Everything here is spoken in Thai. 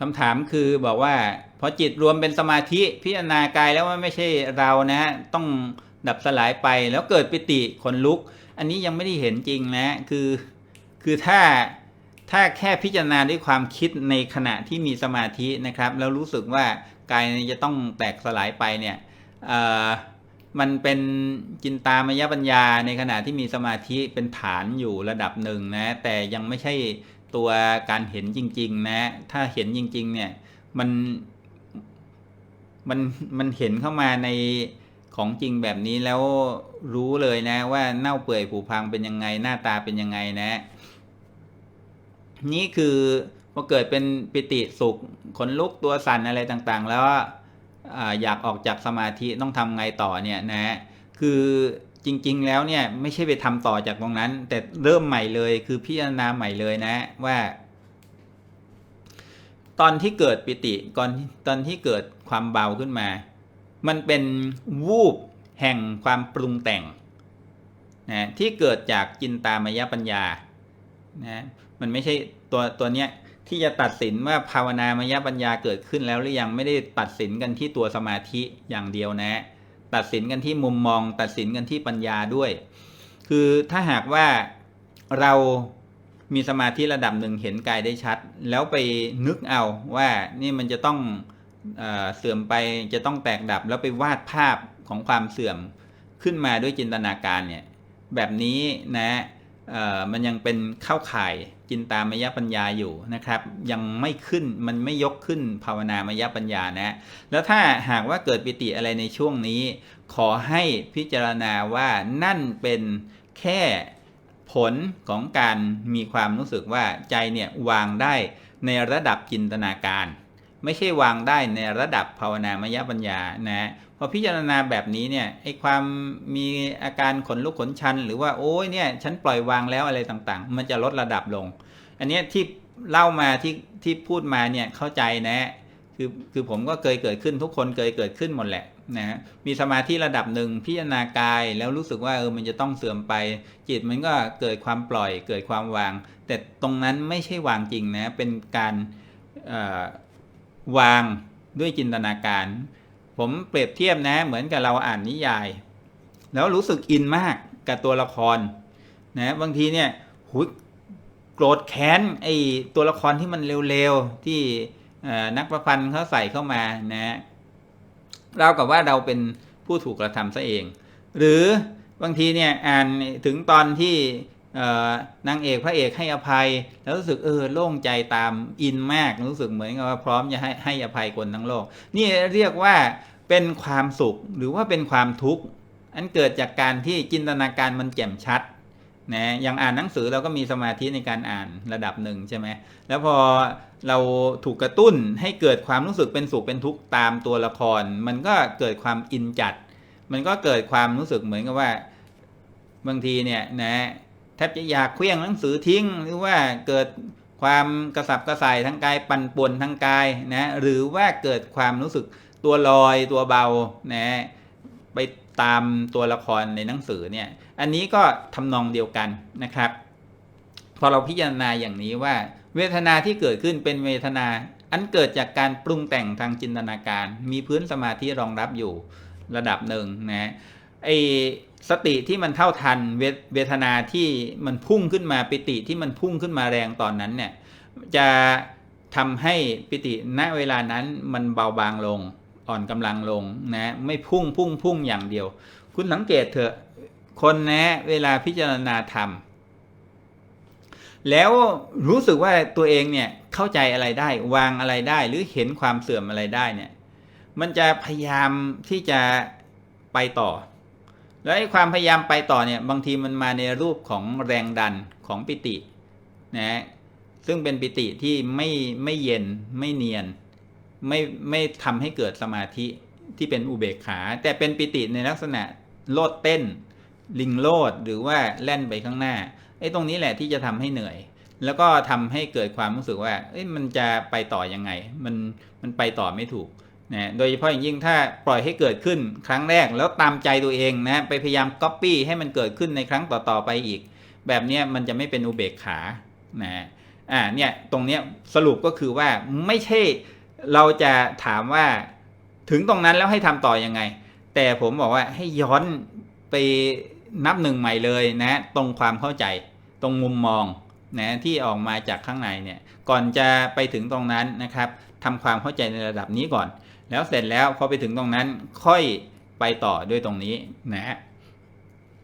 คำถามคือบอกว่าพอจิตรวมเป็นสมาธิพิจารณากายแล้วว่าไม่ใช่เรานะฮะต้องดับสลายไปแล้วเกิดปิติขนลุก อันนี้ยังไม่ได้เห็นจริงนะคือคือถ้าถ้าแค่พิจารณาด้วยความคิดในขณะที่มีสมาธินะครับ แล้วรู้สึกว่ากายจะต้องแตกสลายไปเนี่ยมันเป็นจินตามยปัญญาในขณะที่มีสมาธิเป็นฐานอยู่ระดับหนึ่งนะแต่ยังไม่ใช่ ตัวการเห็นจริง ๆ นะ ถ้าเห็นจริง ๆ เนี่ย มัน มัน มันเห็นเข้ามาในของจริงแบบนี้แล้วรู้เลยนะ ว่าเน่าเปื่อยผุพังเป็นยังไง หน้าตาเป็นยังไงนะ นี่คือพอเกิดเป็นปิติสุขขนลุกตัวสั่นอะไรต่างๆ แล้วออยากออกจากสมาธิต้องทำไงต่อเนี่ยนะ คือ จริง ๆ แล้วเนี่ยไม่ใช่ไปทำต่อจากตรงนั้น แต่เริ่มใหม่เลยคือพิจารณาใหม่เลยนะว่า ตอนที่เกิดปิติก่อนตอนที่เกิดความเบาขึ้นมา มันเป็นวูบแห่งความปรุงแต่งนะที่เกิดจากจินตามยปัญญานะมันไม่ใช่ตัวตัวเนี้ยที่จะตัดสินว่าภาวนามยปัญญาเกิดขึ้นแล้วหรือยังไม่ได้ตัดสินกันที่ตัวสมาธิอย่างเดียวนะ ตัดสินกันที่มุมมอง ตัดสินกันที่ปัญญาด้วย คือถ้าหากว่าเรามีสมาธิระดับหนึ่งเห็นกายได้ชัด แล้วไปนึกเอาว่านี่มันจะต้องเอเสื่อมไปจะต้องแตกดับแล้วไปวาดภาพของความเสื่อมขึ้นมาด้วยจินตนาการเนี่ยแบบนี้นะ มันยังเป็นเข้าข่ายจินตามยปัญญาอยู่นะครับ ยังไม่ขึ้นมันไม่ยกขึ้นภาวนามยปัญญานะแล้วถ้าหากว่าเกิดปิติอะไรในช่วงนี้ ขอให้พิจารณาว่านั่นเป็นแค่ผลของการมีความรู้สึกว่าใจเนี่ยวางได้ในระดับจินตนาการ ไม่ใช่วางได้ในระดับภาวนามยปัญญานะ อพิจารณาแบบนี้เนี่ยไอ้ความมีอาการขนลุกขนชัน หรือว่าโอ้ยเนี่ยฉันปล่อยวางแล้วอะไรต่างๆ มันจะลดระดับลง อันเนี้ยที่เล่ามาที่ที่พูดมาเนี่ยเข้าใจนะคือคือผมก็เคยเกิดขึ้นทุกคนเคยเกิดขึ้นหมดแหละนะมีสมาธิระดับหนึ่งพิจารณากายแล้วรู้สึกว่าเออมันจะต้องเสื่อมไป จิตมันก็เกิดความปล่อยเกิดความวาง แต่ตรงนั้นไม่ใช่วางจริงนะเป็นการวางด้วยจินตนาการ ผมเปรียบเทียบนะ เหมือนกับเราอ่านนิยาย แล้วรู้สึกอินมากกับตัวละครนะบางทีเนี่ยหุยโกรธแค้นไอ้ตัวละครที่มันเร็วๆที่นักประพันธ์เขาใส่เข้ามานะเรากับว่าเราเป็นผู้ถูกกระทำซะเอง หรือบางทีเนี่ยอ่านถึงตอนที่ นางเอกพระเอกให้อภัย แล้วรู้สึกเออโล่งใจตามอินมากรู้สึกเหมือนกับว่าพร้อมจะให้ให้อภัยคนทั้งโลก นี่เรียกว่าเป็นความสุขหรือว่าเป็นความทุกข์อันเกิดจากการที่จินตนาการมันแจ่มชัดนะอย่างอ่านหนังสือเราก็มีสมาธิในการอ่านระดับหนึ่งใช่ไหมแล้วพอเราถูกกระตุ้นให้เกิดความรู้สึกเป็นสุขเป็นทุกข์ตามตัวละคร มันก็เกิดความอินจัด มันก็เกิดความรู้สึกเหมือนกับว่าบางทีเนี่ยนะ บจะอยากเคลี้ยงหนังสือทิ้ง หรือว่าเกิดความกระสับกระส่ายทางกายปั่นป่วนทางกายนะหรือว่าเกิดความรู้สึกตัวลอยตัวเบานะไปตามตัวละครในหนังสือเนี่ยอันนี้ก็ทำนองเดียวกันนะครับ พอเราพิจารณาอย่างนี้ว่า เวทนาที่เกิดขึ้นเป็นเวทนาอันเกิดจากการปรุงแต่งทางจินตนาการ มีพื้นสมาธิรองรับอยู่ระดับหนึ่งนะไอ สติที่มันเท่าทันเวเวทนาที่มันพุ่งขึ้นมาปิติที่มันพุ่งขึ้นมาแรงตอนนั้นเนี่ยจะทำให้ปิติณเวลานั้นมันเบาบางลงอ่อนกำลังลงนะไม่พุ่งพุ่งพุ่งอย่างเดียว คุณสังเกตเถอะคนนะเวลาพิจารณาธรรม แล้วรู้สึกว่าตัวเองเนี่ยเข้าใจอะไรได้วางอะไรได้หรือเห็นความเสื่อมอะไรได้เนี่ยมันจะพยายามที่จะไปต่อ แล้วไอ้ความพยายามไปต่อเนี่ยบางทีมันมาในรูปของแรงดันของปิตินะซึ่งเป็นปิติที่ไม่ไม่เย็นไม่เนียน ไม่ไม่ทำให้เกิดสมาธิที่เป็นอุเบกขา แต่เป็นปิติในลักษณะโลดเต้น ลิงโลดหรือว่าแล่นไปข้างหน้าไอ้ตรงนี้แหละที่จะทำให้เหนื่อย แล้วก็ทำให้เกิดความรู้สึกว่าเอ้ยมันจะไปต่อยังไง มันมันไปต่อไม่ถูก นะโดยเฉพาะอย่างยิ่งถ้าปล่อยให้เกิดขึ้นครั้งแรกแล้วตามใจตัวเองนะไปพยายามก๊อปปี้ให้มันเกิดขึ้นในครั้งต่อๆไปอีก แบบนี้มันจะไม่เป็นอุเบกขานะอ่าเนี่ยตรงเนี้ยสรุปก็คือว่าไม่ใช่เราจะถามว่าถึงตรงนั้นแล้วให้ทำต่อยังไง แต่ผมบอกว่าให้ย้อนไปนับหนึ่งใหม่เลยนะตรงความเข้าใจตรงมุมมอง นะที่ออกมาจากข้างในเนี่ยก่อนจะไปถึงตรงนั้นนะครับทำความเข้าใจในระดับนี้ก่อน แล้วเสร็จแล้วพอไปถึงตรงนั้นค่อยไปต่อด้วยตรงนี้นะฮะ